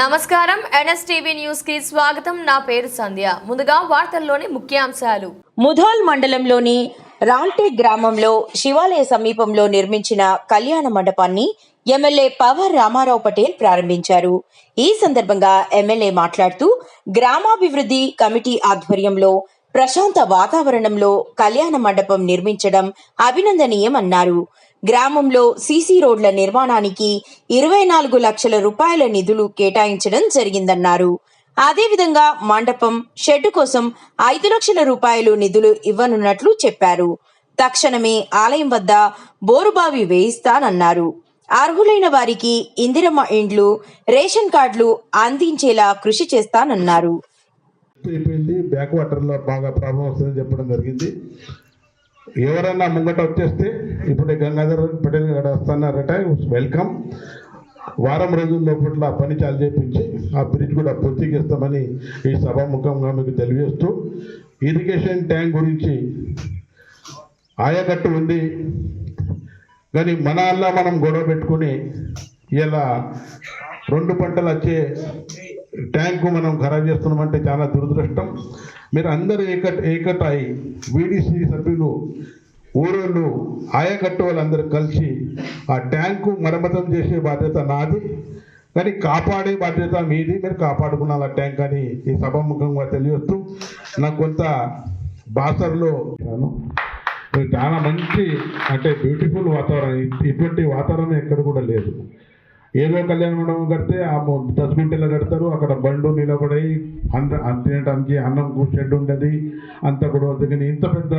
నమస్కారం. ఎన్ఎస్టీవీ న్యూస్కి స్వాగతం. నా పేరు సంధ్య. ముందుగా వార్తల్లోని ముఖ్యాంశాలు. ముధోల్ మండలంలోని రాంటే గ్రామంలో శివాలయ సమీపంలో నిర్మించిన కళ్యాణ మండపాన్ని ఎమ్మెల్యే పవర్ రామారావు పటేల్ ప్రారంభించారు. ఈ సందర్భంగా ఎమ్మెల్యే మాట్లాడుతూ గ్రామాభివృద్ధి కమిటీ ఆధ్వర్యంలో ప్రశాంత వాతావరణంలో కళ్యాణ మండపం నిర్మించడం అభినందనీయమన్నారు గ్రామంలో సీసీ రోడ్ల నిర్మాణానికి ఇరవై నాలుగు లక్షల రూపాయల నిధులు కేటాయించడం జరిగిందన్నారు. అదేవిధంగా మండపం షెడ్డు కోసం ఐదు లక్షల రూపాయలు నిధులు ఇవ్వనున్నట్లు చెప్పారు. తక్షణమే ఆలయం వద్ద బోరుబావి వేయిస్తానన్నారు. అర్హులైన వారికి ఇందిరమ్మ ఇండ్లు రేషన్ కార్డులు అందించేలా కృషి చేస్తానన్నారు. అయిపోయింది. బ్యాక్ వాటర్లో బాగా ప్రాబ్లం వస్తుందని చెప్పడం జరిగింది. ఎవరన్నా ముంగట వచ్చేస్తే ఇప్పుడే గంగాధర్ పటేల్ గారు వస్తున్నారట. వెల్కమ్ వారం రోజుల లోపల పని చాలు చేపించి ఆ బ్రిడ్జ్ కూడా పూర్తికిస్తామని ఈ సభాముఖంగా మీకు తెలియజేస్తూ ఇరిగేషన్ ట్యాంక్ గురించి ఆయకట్టు ఉంది. కానీ మన అల్లా మనం గొడవ పెట్టుకుని ఇలా రెండు పంటలు వచ్చే ట్యాంకు మనం ఖరాబ్ చేస్తున్నామంటే చాలా దురదృష్టం. మీరు అందరూ ఏకట్ ఏకటాయి వీడిసి సభ్యులు ఊరోళ్ళు ఆయకట్టు వాళ్ళందరూ కలిసి ఆ ట్యాంకు మరమ్మతం చేసే బాధ్యత నాది. కానీ కాపాడే బాధ్యత మీది. మీరు కాపాడుకున్నారు ఆ ట్యాంక్ అని ఈ సభాముఖంగా తెలియజేస్తూ నాకు కొంత బాసర్లో చాలా మంచి అంటే బ్యూటిఫుల్ వాతావరణం. ఇటువంటి వాతావరణం ఎక్కడ కూడా లేదు. ఏదో కళ్యాణ మండపం కడితే ఆ మొ- కడతారు. అక్కడ బండు నిలబడి అన్న అన్నం తినడానికి అన్నం షెడ్ ఉండదు. అంత కూడా దిగిన కానీ ఇంత పెద్ద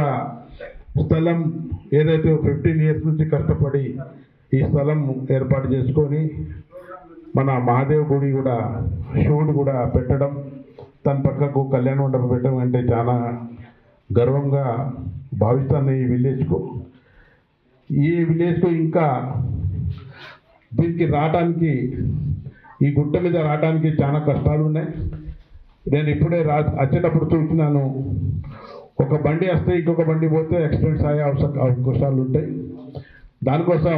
స్థలం ఏదైతే ఫిఫ్టీన్ ఇయర్స్ నుంచి కష్టపడి ఈ స్థలం ఏర్పాటు చేసుకొని మన మహాదేవ్ గుడి కూడా శివుడు కూడా పెట్టడం తన పక్కకు కళ్యాణ మండపం పెట్టడం అంటే చాలా గర్వంగా భావిస్తాను ఈ విలేజ్కు ఈ విలేజ్కు ఇంకా దీనికి రావడానికి ఈ గుట్ట మీద రావడానికి చాలా కష్టాలు ఉన్నాయి. నేను ఇప్పుడే రా వచ్చేటప్పుడు చూస్తున్నాను. ఒక బండి వస్తే ఇంకొక బండి పోతే యాక్సిడెంట్స్ అయ్యే అవసర అవకాశాలు ఉంటాయి. దానికోసం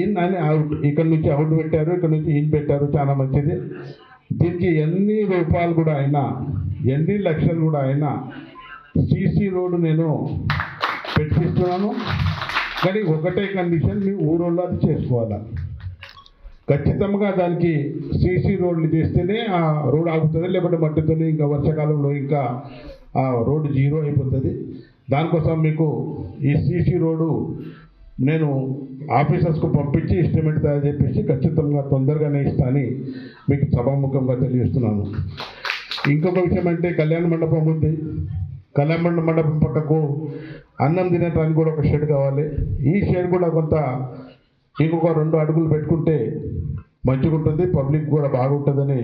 ఇన్ అని అవుట్ ఇక్కడ నుంచి అవుట్ పెట్టారు ఇక్కడ నుంచి ఇన్ పెట్టారు చాలా మంచిది. దీనికి ఎన్ని రూపాయలు కూడా అయినా ఎన్ని లక్షలు కూడా అయినా సీసీ రోడ్డు నేను పెట్టిస్తున్నాను. కానీ ఒకటే కండిషన్ మీ ఊరోళ్ళు అది చేసుకోవాలి? ఖచ్చితంగా దానికి సీసీ రోడ్లు చేస్తేనే ఆ రోడ్ ఆగుతుంది లేకపోతే మట్టితోనే ఇంకా వర్షాకాలంలో ఇంకా ఆ రోడ్డు జీరో అయిపోతుంది. దానికోసం మీకు ఈ సీసీ రోడ్డు నేను ఆఫీసర్స్కు పంపించి ఎస్టిమేట్ తయారు చేపించి ఖచ్చితంగా తొందరగానే ఇస్తానని మీకు సభాముఖంగా తెలియజేస్తున్నాను. ఇంకొక విషయం అంటే కళ్యాణ మండపం ఉంది. కళ్యాణ మండపం పక్కకు అన్నం తినడానికి కూడా ఒక షెడ్ కావాలి. ఈ షెడ్ కూడా కొంత ఇంకొక రెండు అడుగులు పెట్టుకుంటే మంచిగా ఉంటుంది పబ్లిక్ కూడా బాగుంటుందని